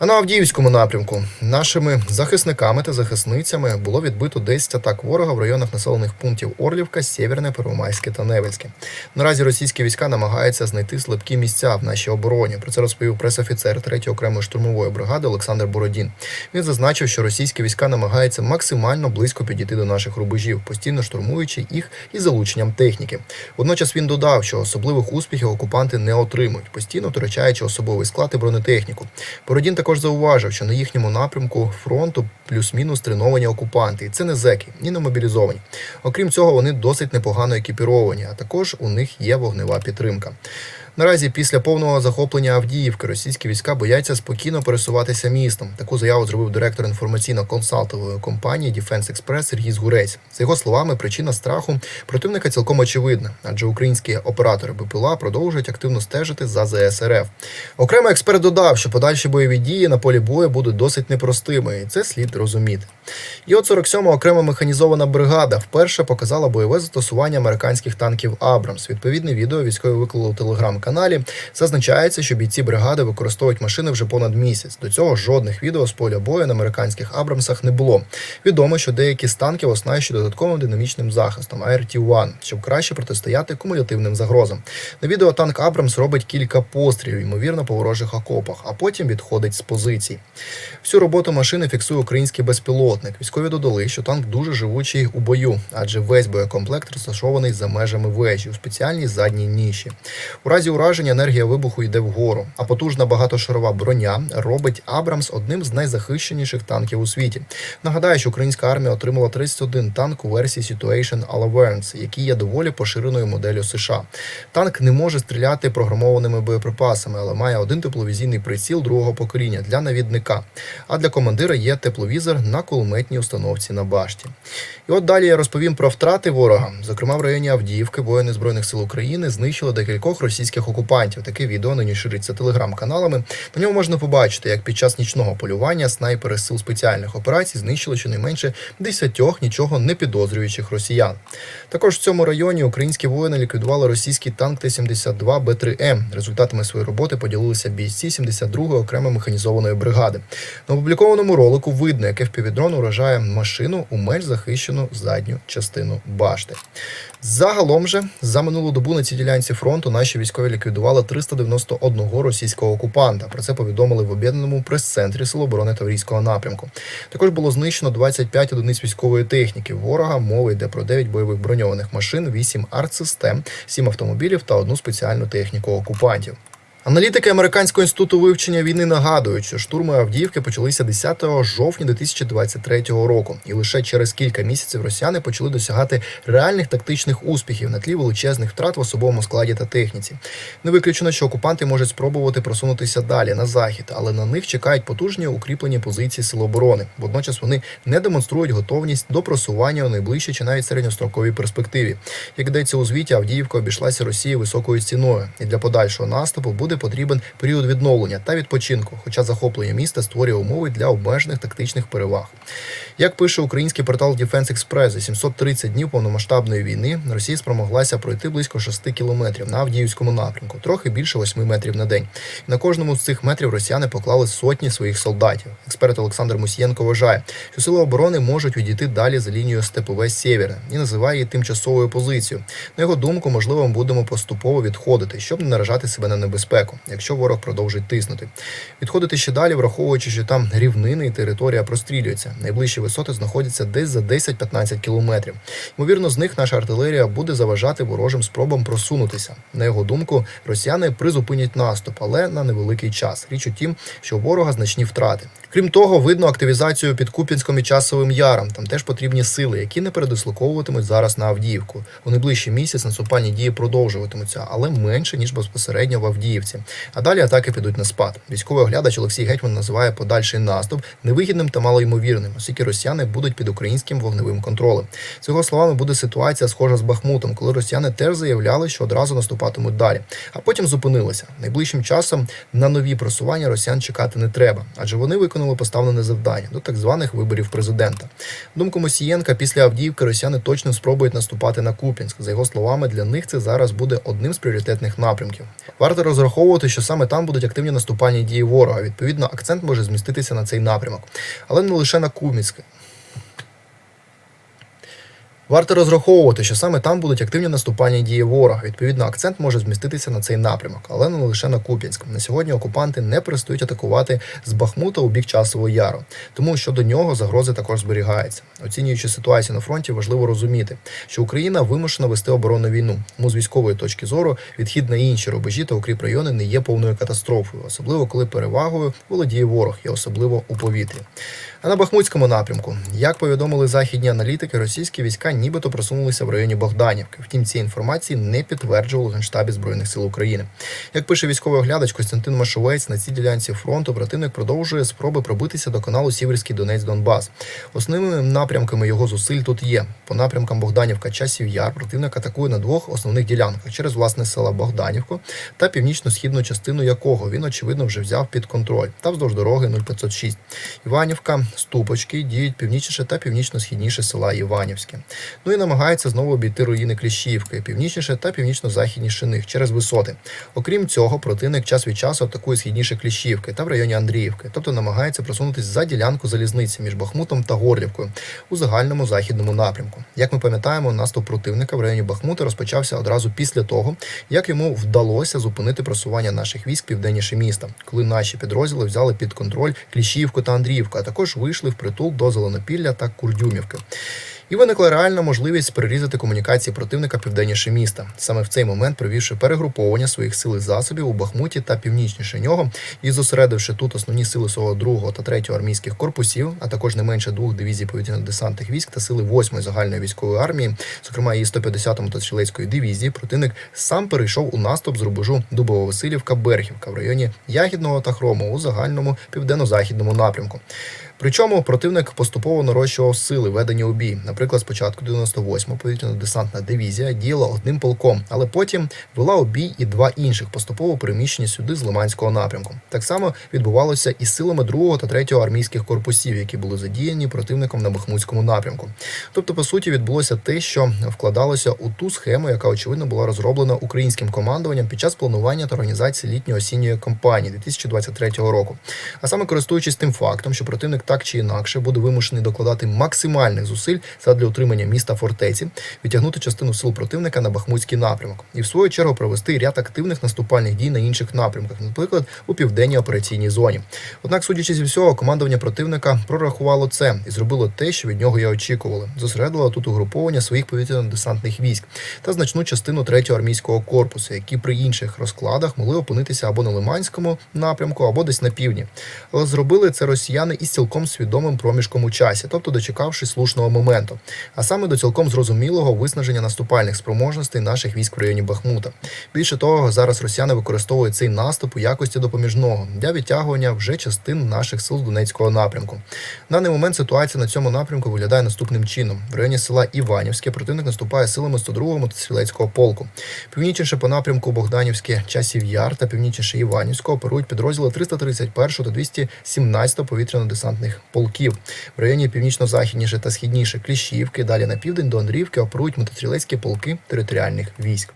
А на Авдіївському напрямку нашими захисниками та захисницями було відбито 10 атак ворога в районах населених пунктів Орлівка, Сєвєрне, Первомайське та Невельське. Наразі російські війська намагаються знайти слабкі місця в нашій обороні. Про це розповів пресофіцер 3-ї окремої штурмової бригади Олександр Бородін. Він зазначив, що російські війська намагаються максимально близько підійти до наших рубежів, постійно штурмуючи їх із залученням техніки. Водночас він додав, що особливих успіхів окупанти не отримують, постійно втрачаючи особовий склад і бронетехніку. Бородін також зауважив, що на їхньому напрямку фронту плюс-мінус треновані окупанти, і це не зеки, ні не мобілізовані. Окрім цього, вони досить непогано екіпіровані, а також у них є вогнева підтримка. Наразі після повного захоплення Авдіївки російські війська бояться спокійно пересуватися містом. Таку заяву зробив директор інформаційно-консалтингової компанії Defense Express Сергій Згурець. За його словами, причина страху противника цілком очевидна, адже українські оператори БПЛА продовжують активно стежити за ЗСРФ. Окремий експерт додав, що подальші бойові дії на полі бою будуть досить непростими, і це слід розуміти. І от 47-ма окрема механізована бригада вперше показала бойове застосування американських танків Абрамс. Відповідне відео військові виклали у телеграм-каналі. Зазначається, що бійці бригади використовують машини вже понад місяць. До цього жодних відео з поля бою на американських Абрамсах не було. Відомо, що деякі з танків оснащені додатковим динамічним захистом ART-1, щоб краще протистояти кумулятивним загрозам. На відео танк Абрамс робить кілька пострілів, ймовірно, по ворожих окопах, а потім відходить з позицій. Всю роботу машини фіксує український безпілотник. Військові додали, що танк дуже живучий у бою, адже весь боєкомплект розташований за межами вежі у спеціальній задній ніші. У разі ураження енергія вибуху йде вгору, а потужна багатошарова броня робить Абрамс одним з найзахищеніших танків у світі. Нагадаю, що українська армія отримала 31 танк у версії Situation Allowance, який є доволі поширеною моделлю США. Танк не може стріляти програмованими боєприпасами, але має один тепловізійний приціл другого покоління для навідника. А для командира є тепловізор на кулеметній установці на башті. І от далі я розповім про втрати ворога. Зокрема, в районі Авдіївки воїни збройних сил України знищили декількох російських окупантів. Таке відео нині шириться телеграм-каналами. На ньому можна побачити, як під час нічного полювання снайпери сил спеціальних операцій знищили щонайменше десятьох нічого не підозрюючих росіян. Також в цьому районі українські воїни ліквідували російський танк Т-72 Б3М. Результатами своєї роботи поділилися бійці 72-ї окремої механізованої бригади. На опублікованому ролику видно, як FPV-дрон уражає машину у менш захищену задню частину башти. Загалом же за минулу добу на цій ділянці фронту наші військові ліквідували 391 російського окупанта. Про це повідомили в об'єднаному прес-центрі Сил оборони Таврійського напрямку. Також було знищено 25 одиниць військової техніки. Ворога мова йде про 9 бойових броньованих машин, 8 артсистем, 7 автомобілів та одну спеціальну техніку окупантів. Аналітики американського інституту вивчення війни нагадують, що штурми Авдіївки почалися 10 жовтня 2023 року, і лише через кілька місяців росіяни почали досягати реальних тактичних успіхів на тлі величезних втрат в особовому складі та техніці. Не виключено, що окупанти можуть спробувати просунутися далі на захід, але на них чекають потужні укріплені позиції сил оборони. Водночас вони не демонструють готовність до просування у найближчій чи навіть середньостроковій перспективі. Як йдеться у звіті, Авдіївка обійшлася Росії високою ціною, і для подальшого наступу буде потрібен період відновлення та відпочинку, хоча захоплення міста створює умови для обмежених тактичних переваг. Як пише український портал Defense Express, за 730 днів повномасштабної війни Росія спромоглася пройти близько 6 кілометрів на Авдіївському напрямку, трохи більше 8 метрів на день. І на кожному з цих метрів росіяни поклали сотні своїх солдатів. Експерт Олександр Мусієнко вважає, що сили оборони можуть відійти далі за лінією степове сєвєрне і називає її тимчасовою позицією. На його думку, можливо, ми будемо поступово відходити, щоб не наражати себе на небезпеку, якщо ворог продовжить тиснути. Відходити ще далі, враховуючи, що там рівнини і територія прострілюються. Найближчі висоти знаходяться десь за 10-15 кілометрів. Ймовірно, з них наша артилерія буде заважати ворожим спробам просунутися. На його думку, росіяни призупинять наступ, але на невеликий час. Річ у тім, що у ворога значні втрати. Крім того, видно активізацію під Куп'янськом і часовим яром. Там теж потрібні сили, які не передислоковуватимуть зараз на Авдіївку. У найближчий місяць наступальні дії продовжуватимуться, але менше ніж безпосередньо в Авдіївці. А далі атаки підуть на спад. Військовий оглядач Олексій Гетьман називає подальший наступ невигідним та малоймовірним, оскільки росіяни будуть під українським вогневим контролем. З його словами, буде ситуація схожа з Бахмутом, коли росіяни теж заявляли, що одразу наступатимуть далі, а потім зупинилися. Найближчим часом на нові просування росіян чекати не треба, адже вони виконали поставлене завдання до так званих виборів президента. Думку Мосієнка, після Авдіївки росіяни точно спробують наступати на Куп'янськ. За його словами, для них це зараз буде одним з пріоритетних напрямків. Варто розраховувати розраховувати, що саме там будуть активні наступальні дії ворога. Відповідно, акцент може зміститися на цей напрямок, але не лише на Кумінське. Варто розраховувати, що саме там будуть активні наступальні дії ворога. Відповідно, акцент може зміститися на цей напрямок, але не лише на Куп'янськ. На сьогодні окупанти не перестають атакувати з Бахмута у бік часового яру, тому щодо нього загрози також зберігаються. Оцінюючи ситуацію на фронті, важливо розуміти, що Україна вимушена вести оборонну війну. Тому з військової точки зору відхід на інші рубежі та укріп райони не є повною катастрофою, особливо коли перевагою володіє ворог і особливо у повітрі. А на Бахмутському напрямку, як повідомили західні аналітики, російські війська нібито просунулися в районі Богданівки. Втім, ці інформації не підтверджували Генштабі Збройних сил України. Як пише військовий оглядач Костянтин Машовець, на цій ділянці фронту противник продовжує спроби пробитися до каналу Сіверський Донець Донбас. Основними напрямками його зусиль тут є. По напрямкам Богданівка Часів Яр противник атакує на двох основних ділянках через власне села Богданівку та північно-східну частину якого він очевидно вже взяв під контроль та вздовж дороги 0506. Іванівка, Ступочки діють північніше та північно-східніше села Іванівське. Ну і намагається знову обійти руїни Кліщівки, північніше та північно-західніше них через висоти. Окрім цього, противник час від часу атакує східніше Кліщівки та в районі Андріївки, тобто намагається просунутися за ділянку залізниці між Бахмутом та Горлівкою у загальному західному напрямку. Як ми пам'ятаємо, наступ противника в районі Бахмута розпочався одразу після того, як йому вдалося зупинити просування наших військ південніше міста, коли наші підрозділи взяли під контроль Кліщівку та Андріївку, а також вийшли в притул до Зеленопілля та Курдюмівки. І виникла реальна можливість перерізати комунікації противника південніше міста. Саме в цей момент, провівши перегруповання своїх сил і засобів у Бахмуті та північніше нього, і зосередивши тут основні сили свого другого та третього армійських корпусів, а також не менше двох дивізій повітряно-десантних військ та сили восьмої загальної військової армії, зокрема її 150-му та стрілецької дивізії, противник сам перейшов у наступ з рубежу Дубово-Василівка Берхівка в районі Ягідного та Хрому у загальному південно-західному напрямку. Причому противник поступово нарощував сили ведення у бій. Наприклад, спочатку 98-ма повітряно-десантна дивізія діяла одним полком, але потім вела у бій і два інших, поступово переміщені сюди з Лиманського напрямку. Так само відбувалося і з силами 2 та 3 армійських корпусів, які були задіяні противником на Бахмутському напрямку. Тобто, по суті, відбулося те, що вкладалося у ту схему, яка очевидно була розроблена українським командуванням під час планування та організації літньо-осінньої кампанії 2023 року. А саме користуючись тим фактом, що противник так чи інакше буде вимушений докладати максимальних зусиль задля утримання міста фортеці, відтягнути частину сил противника на Бахмутський напрямок і в свою чергу провести ряд активних наступальних дій на інших напрямках, наприклад, у південній операційній зоні. Однак, судячи зі всього, командування противника прорахувало це і зробило те, що від нього і очікували. Зосередило тут угруповання своїх повітряно-десантних військ та значну частину третього армійського корпусу, які при інших розкладах могли опинитися або на Лиманському напрямку, або десь на півдні. Але зробили це росіяни із цілком свідомим проміжком у часі, тобто дочекавшись слушного моменту, а саме до цілком зрозумілого виснаження наступальних спроможностей наших військ в районі Бахмута. Більше того, зараз росіяни використовують цей наступ у якості допоміжного для відтягування вже частин наших сил з Донецького напрямку. На даний момент ситуація на цьому напрямку виглядає наступним чином: в районі села Іванівське противник наступає силами 102-го мотострілецького полку. Північніше по напрямку Богданівське часів Яр та північніше Іванівського оперують підрозділи 331 та 217 повітряно-десантних полків. В районі північно-західніше та східніше Кліщівки, далі на південь до Андріївки оперують мотострілецькі полки територіальних військ.